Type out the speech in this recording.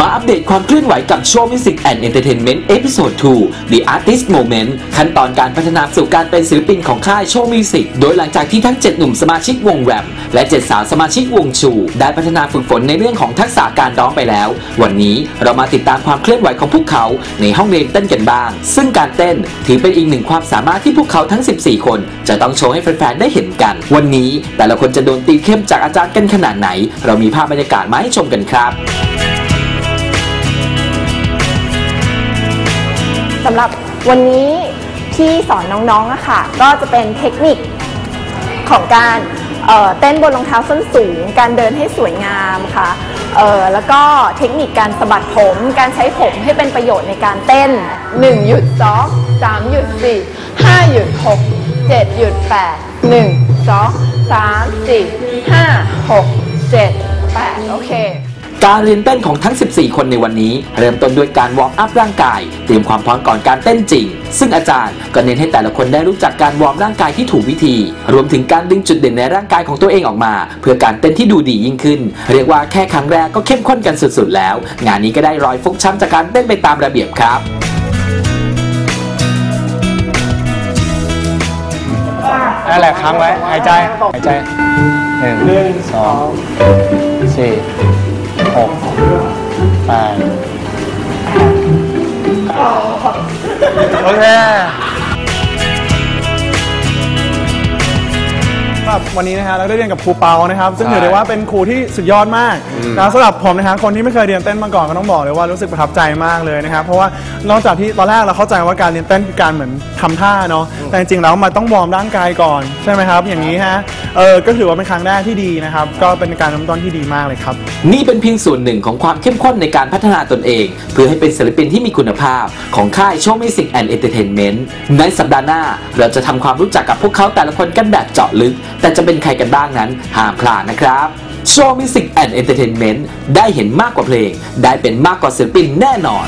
มาอัปเดตความเคลื่อนไหวกับโชว์ Music and Entertainment Episode 2 The Artist Moment ขั้นตอนการพัฒนาสู่การเป็นศิลปินของค่ายโชว์มิวสิกโดยหลังจากที่ทั้ง 7 หนุ่มสมาชิกวงแรม และ 7 สาวสมาชิกวงชู ได้พัฒนาฝึกฝนในเรื่องของทักษะการร้องไปแล้ว วันนี้เรามาติดตามความเคลื่อนไหวของพวกเขาในห้องเรียนเต้นกันบ้าง ซึ่งการเต้นถือเป็นอีกหนึ่งความสามารถที่พวกเขาทั้ง 14 คน จะต้องโชว์ให้แฟนๆได้เห็นกัน วันนี้แต่ละคนจะโดนตีเข้มจากอาจารย์กันขนาดไหน เรามีภาพบรรยากาศมาให้ชมกันครับำหรับวันนี้ที่สอนน้องๆอะค่ะ ก็จะเป็นเทคนิคของการเเต้นบนรองเท้าส้นสูง การเดินให้สวยงามค่ะเออแล้วก็เทคนิคการสะบัดผม การใช้ผมให้เป็นประโยชน์ในการเต้น 1 หยุด2 3หยุด4 5หยุด6 7หยุด8 1 2 3 4 5 6 7 8โอเค การเรียนเต้นของทั้ง 14 คนในวันนี้ เริ่มต้นด้วยการวอร์มอัพร่างกาย เตรียมความพร้อมก่อนการเต้นจริง ซึ่งอาจารย์ก็เน้นให้แต่ละคนได้รู้จักการวอร์มร่างกายที่ถูกวิธี รวมถึงการดึงจุดเด่นในร่างกายของตัวเองออกมา เพื่อการเต้นที่ดูดียิ่งขึ้น เรียกว่าแค่ครั้งแรกก็เข้มข้นกันสุดๆแล้ว งานนี้ก็ได้รอยฟกช้ำจากการเต้นไปตามระเบียบครับนั่นแหละค้างไว้ หายใจ หายใจหนึ่งสองสี่ หกแวันนี้นะฮะเราได้เรียนกับครูเปานะครับ ซึ่งใช่ถือได้ว่าเป็นครูที่สุดยอดมากนะสำหรับผมนะฮะคนที่ไม่เคยเรียนเต้นมาก่อนก็ต้องบอกเลยว่ารู้สึกประทับใจมากเลยนะครับเพราะว่านอกจากที่ตอนแรกเราเข้าใจว่าการเรียนเต้นคือการเหมือนทำท่าเนาะแต่จริงๆแล้วมันต้องวอร์มร่างกายก่อนใช่ไหมครับ อย่างนี้ฮะเออก็ถือว่าเป็นครั้งแรกที่ดีนะครับ ก็เป็นการเริ่มต้นที่ดีมากเลยครับ นี่เป็นเพียงส่วนหนึ่งของความเข้มข้นในการพัฒนาตนเอง เพื่อให้เป็นศิลปินที่มีคุณภาพของค่ายโชว์มิวสิกแอนด์เอนเตอร์เทนเมนต์ในสัปดาห์หน้า เราจะทำความรู้จักกับพวกเขาแต่ละคนกันแบบเจาะลึก แต่จะเป็นใครกันบ้างนั้นห้ามพลาดนะครับโชว์มิวสิกแอนด์เอนเตอร์เทนเมนต์ได้เห็นมากกว่าเพลง ได้เป็นมากกว่าศิลปินแน่นอน